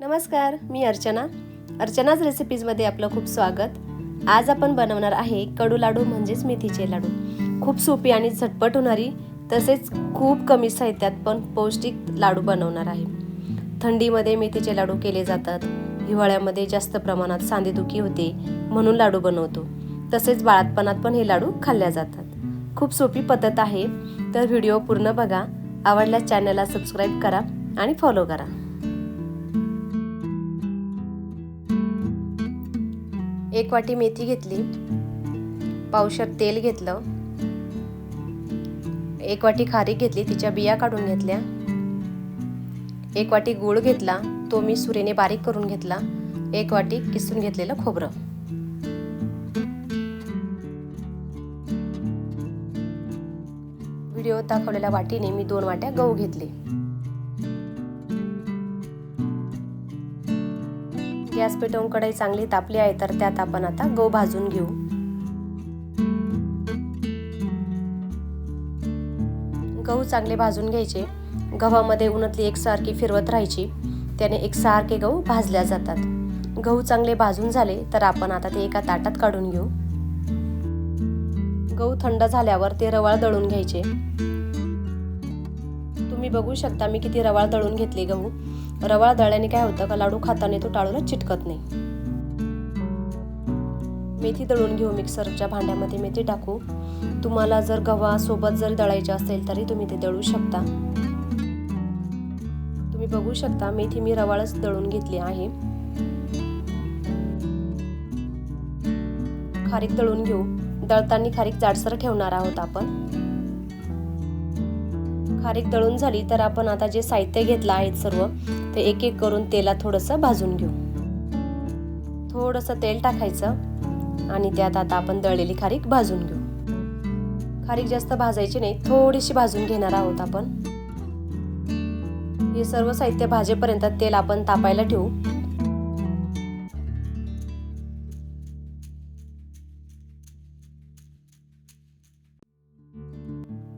नमस्कार मी अर्चना. अर्चनाच रेसिपीजमध्ये आपलं खूप स्वागत. आज आपण बनवणार आहे कडू लाडू म्हणजेच मेथीचे लाडू. खूप सोपी आणि झटपट होणारी तसेच खूप कमी साहित्यात पण पौष्टिक लाडू बनवणार आहे. थंडीमध्ये मेथीचे लाडू केले जातात. हिवाळ्यामध्ये जास्त प्रमाणात सांधेदुखी होते म्हणून लाडू बनवतो. तसेच बाळातपणात पण हे लाडू खाल्ल्या जातात. खूप सोपी पद्धत आहे. तर व्हिडिओ पूर्ण बघा. आवडल्यास चॅनलला सबस्क्राईब करा आणि फॉलो करा. एक वाटी मेथी घेतली. पावशर तेल घेतलं. एक वाटी खारीक घेतली तिच्या बिया काढून घेतल्या. एक वाटी गूळ घेतला तो मी सुरेने बारीक करून घेतला. एक वाटी किसून घेतलेलं खोबरं. व्हिडिओ दाखवलेल्या वाटीने मी दोन वाट्या गहू घेतले. गॅस पेटवून कढई चांगली तापली आहे तर त्यात आपण आता गहू भाजून घेऊ. गहू चांगले भाजून घ्यायचे. गव्हामध्ये उन्हातली एकसारखी फिरवत राहायची. त्याने एकसारखे गहू भाजल्या जातात. गहू चांगले भाजून झाले तर आपण आता ते एका ताटात काढून घेऊ. गहू थंड झाल्यावर ते रवाळ दळून घ्यायचे. तुम्ही बघू शकता मी किती रवाळ दळून घेतले गहू. रवाळ दळल्याने काय होतं? का लाडू खाताना तो टाळूला चिटकत नाही? मेथी दळून घेऊ मिक्सरच्या भांड्यामध्ये मेथी टाकू. तुम्हाला जर गव्हासोबत जर दळायचे असेल तरी तुम्ही ते दळू शकता. तुम्ही बघू शकता मेथी मी रवाळच दळून घेतली आहे. खारीक दळून घेऊ. दळताना खारीक जाडसर ठेवणार आहोत आपण. खारीक दळून झाली तर आपण आता जे साहित्य घेतलं आहे सर्व ते एक एक करून तेला थोडंसं भाजून घेऊ. थोडंसं तेल टाकायचं आणि त्यात आता आपण दळलेली खारीक भाजून घेऊ. खारीक जास्त भाजायची नाही थोडीशी भाजून घेणार आहोत आपण. हे सर्व साहित्य भाजेपर्यंत तेल आपण तापायला ठेवू.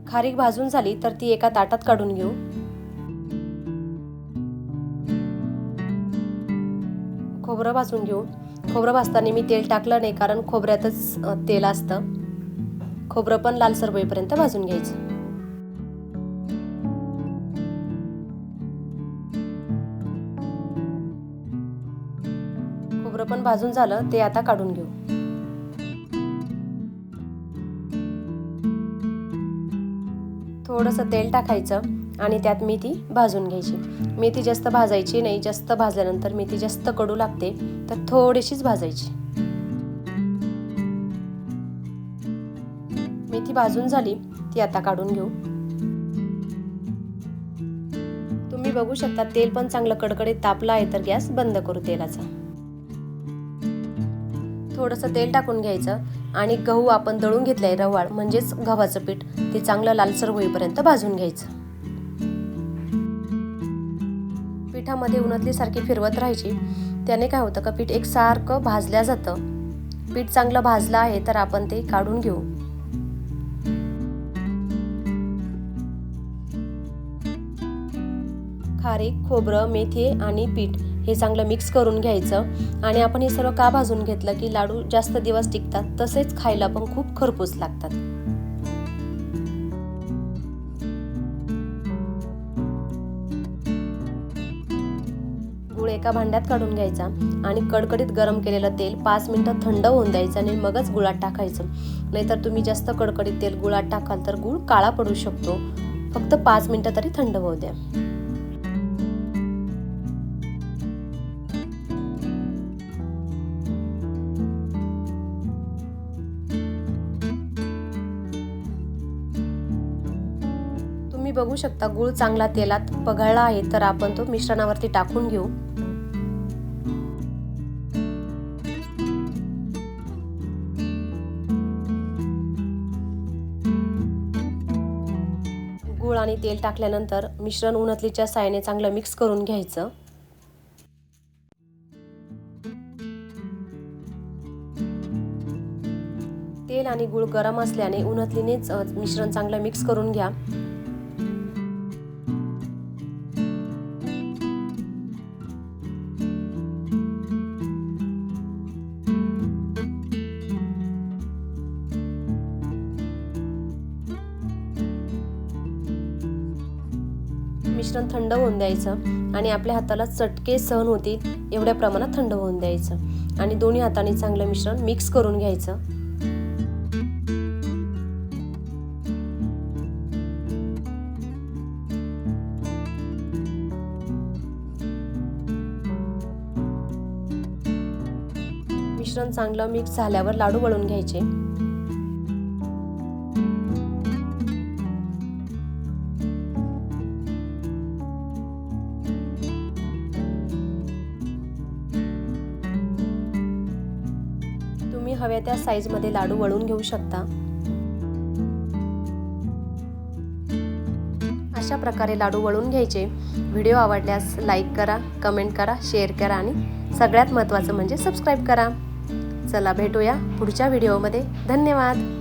खारीक भाजून झाली तर ती एका ताटात काढून घेऊ. खोबरं भाजून घेऊ. खोबरं भाजताना मी तेल टाकलं नाही कारण खोबऱ्यातच तेल असतं. खोबरं पण लालसर होईपर्यंत भाजून घ्यायचं. खोबरं पण भाजून झालं ते आता काढून घेऊ. थोडंसं तेल टाकायचं आणि त्यात मेथी भाजून घ्यायची. मेथी जास्त भाजायची नाही जास्त भाजल्यानंतर मेथी जास्त कडू लागते तर थोडीशीच भाजायची. मेथी भाजून झाली ती आता काढून घेऊ. तुम्ही बघू शकता तेल पण चांगलं कडकडीत तापलं आहे तर गॅस बंद करू तेलाचा. थोडंसं तेल टाकून घ्यायचं. आणि गहू आपण दळून घेतलाय रवाळ म्हणजेच गव्हाचं पीठ. ते चांगलं लालसर होईपर्यंत भाजून घ्यायचं. पिठामध्ये उन्हातली सारखी फिरवत राहायची. त्याने काय होतं का पीठ एकसारखं भाजल्या जातं. पीठ चांगलं भाजलं आहे तर आपण ते काढून घेऊ. खारीक खोबरं मेथी आणि पीठ हे चांगलं मिक्स करून घ्यायचं. आणि आपण हे सर्व का भाजून घेतलं की लाडू जास्त दिवस टिकतात तसेच खायला पण खूप खरपूस लागतात. गुळ एका भांड्यात काढून घ्यायचा आणि कडकडीत गरम केलेलं तेल पाच मिनिटं थंड होऊन द्यायचं आणि मगच गुळात टाकायचं. नाहीतर तुम्ही जास्त कडकडीत तेल गुळात टाकाल तर गुळ काळा पडू शकतो. फक्त पाच मिनिटं तरी थंड होऊ द्या. बघू शकता गूळ चांगला तेलात पघळला आहे तर आपण तो मिश्रणावरती टाकून घेऊ. गूळ आणि तेल टाकल्यानंतर मिश्रण उन्हतलीच्या सायने चांगलं मिक्स करून घ्यायचं. तेल आणि गूळ गरम असल्याने उन्हतलीनेच मिश्रण चांगलं मिक्स करून घ्या. मिश्रण थंड होऊन द्यायचं आणि आपल्या हाताला चटके सहन होतील एवढ्या प्रमाणात थंड होऊन द्यायचं. आणि दोन्ही हाताने चांगलं मिश्रण मिक्स करून घ्यायचं. मिश्रण चांगलं मिक्स झाल्यावर लाडू वळून घ्यायचे. हव्या त्या साईजमध्ये लाडू वळून घेऊ शकता. अशा प्रकारे लाडू वळून घ्यायचे. व्हिडिओ आवडल्यास लाईक करा कमेंट करा शेअर करा आणि सगळ्यात महत्त्वाचं म्हणजे सबस्क्राईब करा. चला भेटूया पुढच्या व्हिडिओमध्ये धन्यवाद.